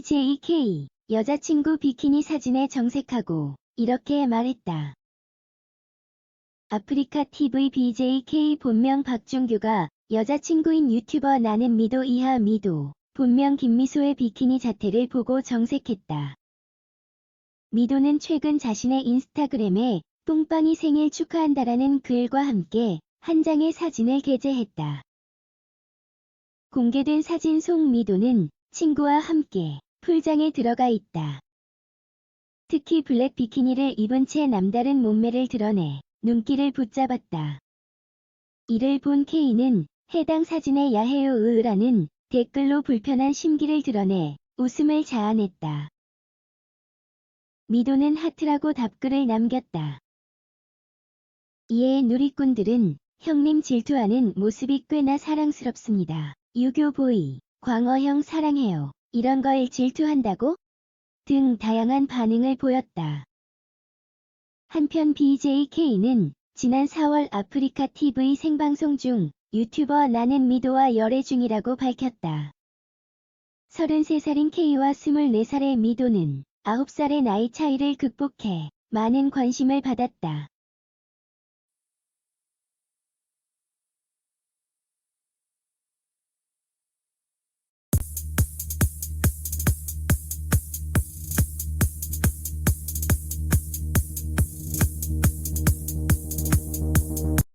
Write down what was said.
BJK 여자친구 비키니 사진에 정색하고 이렇게 말했다. 아프리카 TV BJK 본명 박준규가 여자친구인 유튜버 나는 미도 이하 미도 본명 김미소의 비키니 자태를 보고 정색했다. 미도는 최근 자신의 인스타그램에 똥빵이 생일 축하한다라는 글과 함께 한 장의 사진을 게재했다. 공개된 사진 속 미도는 친구와 함께 풀장에 들어가 있다. 특히 블랙 비키니를 입은 채 남다른 몸매를 드러내 눈길을 붙잡았다. 이를 본 K는 해당 사진에 야해요 으으라는 댓글로 불편한 심기를 드러내 웃음을 자아냈다. 미도는 하트라고 답글을 남겼다. 이에 누리꾼들은 형님 질투하는 모습이 꽤나 사랑스럽습니다. 유교보이, 광어형 사랑해요. 이런 걸 질투한다고? 등 다양한 반응을 보였다. 한편 BJK는 지난 4월 아프리카 TV 생방송 중 유튜버 나는 미도와 열애 중이라고 밝혔다. 33살인 K와 24살의 미도는 9살의 나이 차이를 극복해 많은 관심을 받았다.